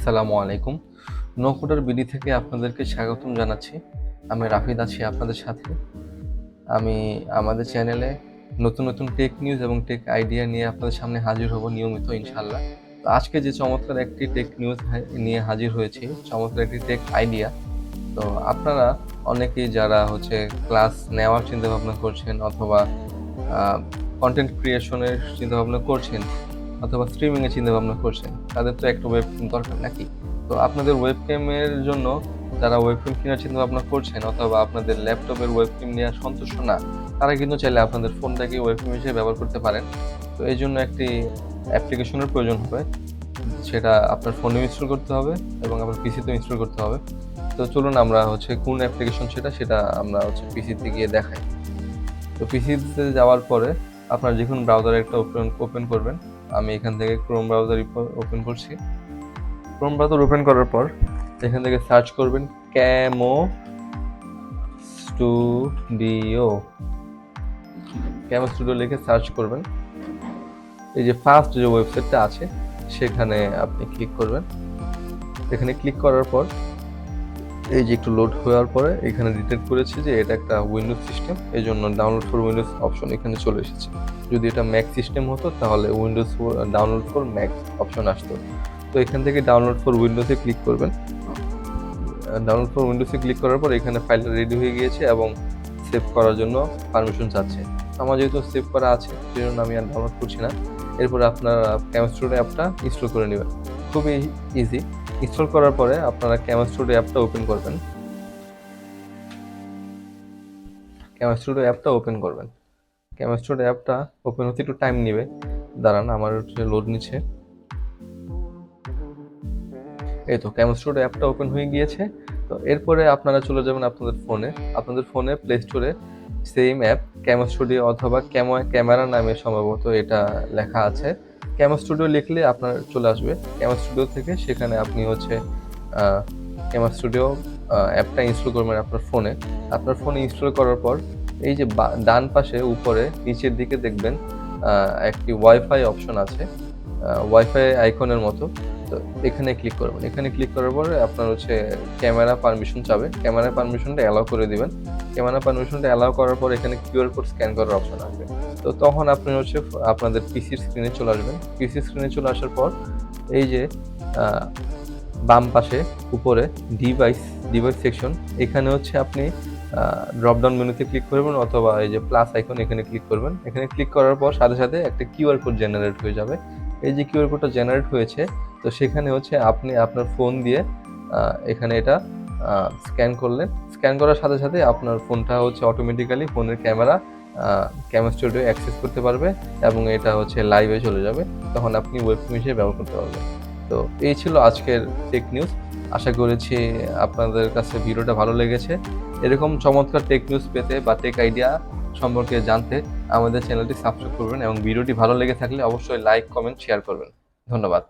আসসালামু আলাইকুম। নকুটার বিডি থেকে আপনাদেরকে স্বাগতম জানাচ্ছি। আমি রাফিদ আছি আপনাদের সাথে। আমি আমাদের চ্যানেলে নতুন নতুন টেক নিউজ এবং টেক আইডিয়া নিয়ে আপনাদের সামনে হাজির হব নিয়মিত ইনশাল্লাহ তো আজকে যে চমৎকার একটি টেক নিউজ নিয়ে হাজির হয়েছি, চমৎকার একটি টেক আইডিয়া তো আপনারা অনেকেই যারা হচ্ছে ক্লাস নেওয়ার চিন্তাভাবনা করছেন অথবা কন্টেন্ট ক্রিয়েশনের চিন্তাভাবনা করছেন অথবা স্ট্রিমিং এর চিন্তা ভাবনা করছেন, তাদের তো একটা ওয়েব দরকার নাকি? তো আপনাদের ওয়েবক্যামের জন্য যারা ওয়েবক্যাম কেনার চিন্তা ভাবনা করছেন অথবা আপনাদের ল্যাপটপের ওয়েবক্যাম নেওয়ার সন্তুষ্ট না, তারা কিন্তু চাইলে আপনাদের ফোনটাকে ওয়েবক্যাম হিসেবে ব্যবহার করতে পারেন। তো এই জন্য একটি অ্যাপ্লিকেশনের প্রয়োজন হবে, সেটা আপনার ফোনে ইনস্টল করতে হবে এবং আপনার পিসিতেও ইনস্টল করতে হবে। তো চলুন আমরা হচ্ছে কোন অ্যাপ্লিকেশন সেটা সেটা আমরা হচ্ছে পিসিতে গিয়ে দেখাই। তো পিসিতে যাওয়ার পরে আপনার যে কোনো ব্রাউজার একটা ওপেন ওপেন করবেন। আমি এখান থেকে ক্রোম ব্রাউজার ওপেন করছি। ক্রোম ব্রাউজার ওপেন করার পর এখান থেকে সার্চ করবেন ক্যামো স্টুডিও ক্যামো স্টুডিও লিখে সার্চ করবেন। এই যে ফার্স্ট যে ওয়েবসাইটটা আছে, সেখানে আপনি ক্লিক করবেন। এখানে ক্লিক করার পর এই যে একটু লোড হওয়ার পরে এখানে ডিটেক্ট করেছে যে এটা একটা উইন্ডোজ সিস্টেম এই জন্য ডাউনলোড ফর উইন্ডোজ অপশন এখানে চলে এসেছে। যদি এটা ম্যাক সিস্টেম হতো, তাহলে Windows download for Mac option আসতো। তো এখান থেকে ডাউনলোড ফর উইন্ডোজে ক্লিক করবেন। ডাউনলোড ফর উইন্ডোজে ক্লিক করার পর এখানে ফাইলটা রেডি হয়ে গিয়েছে এবং সেভ করার জন্য পারমিশন চাচ্ছে। আমার যেহেতু সেভ করা আছে সেই জন্য আমি আর ডাউনলোড করছি না। এরপর আপনার ক্যামস্টুডিও অ্যাপটা ইনস্টল করে নেবেন। খুবই ইজি ইনস্টল করার পরে আপনারা ক্যামস্টুডিও অ্যাপটা ওপেন করবেন। ক্যামস্টুডিও অ্যাপটা ওপেন করবেন। ক্যামস্টুডিও অ্যাপটা ওপেন হতে একটু টাইম নেবে। দাঁড়ান, আমার লোড নিচ্ছে। এই তো ক্যামস্টুডিও অ্যাপটা ওপেন হয়ে গিয়েছে। তো এরপরে আপনারা চলে যাবেন আপনাদের ফোনে আপনাদের ফোনে প্লে স্টোরে সেম অ্যাপ ক্যামো স্টুডিও অথবা ক্যামো ক্যামেরা নামে সম্ভবত এটা লেখা আছে। ক্যামো স্টুডিও লিখলে আপনার চলে আসবে। ক্যামো স্টুডিও থেকে সেখানে আপনি হচ্ছে ক্যামো স্টুডিও অ্যাপটা ইনস্টল করবেন আপনার ফোনে। আপনার ফোনে ইনস্টল করার পর এই যে ডান পাশে উপরে, নিচের দিকে দেখবেন একটি ওয়াইফাই অপশন আছে। ওয়াইফাই আইকনের মতো। তো এখানে ক্লিক করবেন এখানে ক্লিক করার পরে আপনার হচ্ছে ক্যামেরা পারমিশন চাবে। ক্যামেরা পারমিশনটা অ্যালাউ করে দিবেন। ক্যামেরা পারমিশনটা অ্যালাউ করার পর এখানে কিউআর কোড স্ক্যান করার অপশন আসবে। তো তখন আপনি হচ্ছে আপনাদের পিসির স্ক্রিনে চলে আসবেন। পিসি স্ক্রিনে চলে আসার পর এই যে বাম পাশে, উপরে ডিভাইস ডিভাইস সেকশন এখানে হচ্ছে আপনি ড্রপডাউন মেনুতে ক্লিক করবেন অথবা এই যে প্লাস আইকন এখানে ক্লিক করবেন। এখানে ক্লিক করার পর সাথে সাথে একটা কিউআর কোড জেনারেট হয়ে যাবে। এই যে কিউআর কোডটা জেনারেট হয়েছে তো সেখানে হচ্ছে আপনি আপনার ফোন দিয়ে এখানে এটা স্ক্যান করলেন। স্ক্যান করার সাথে সাথে আপনার ফোনটা হচ্ছে অটোমেটিক্যালি ফোনের ক্যামেরা ক্যামেরা স্টুডিও অ্যাক্সেস করতে পারবে এবং এটা হচ্ছে লাইভে চলে যাবে। তখন আপনি ওয়েবক্যাম হিসেবে ব্যবহার করতে পারবেন। তো এই ছিল আজকের টেক নিউজ আশা করেছি আপনাদের কাছে ভিডিওটা ভালো লেগেছে। এরকম চমৎকার টেক নিউজ পেতে বা টেক আইডিয়া সম্পর্কে জানতে আমাদের চ্যানেলটি সাবস্ক্রাইব করবেন এবং ভিডিওটি ভালো লেগে থাকলে অবশ্যই লাইক কমেন্ট শেয়ার করবেন। ধন্যবাদ।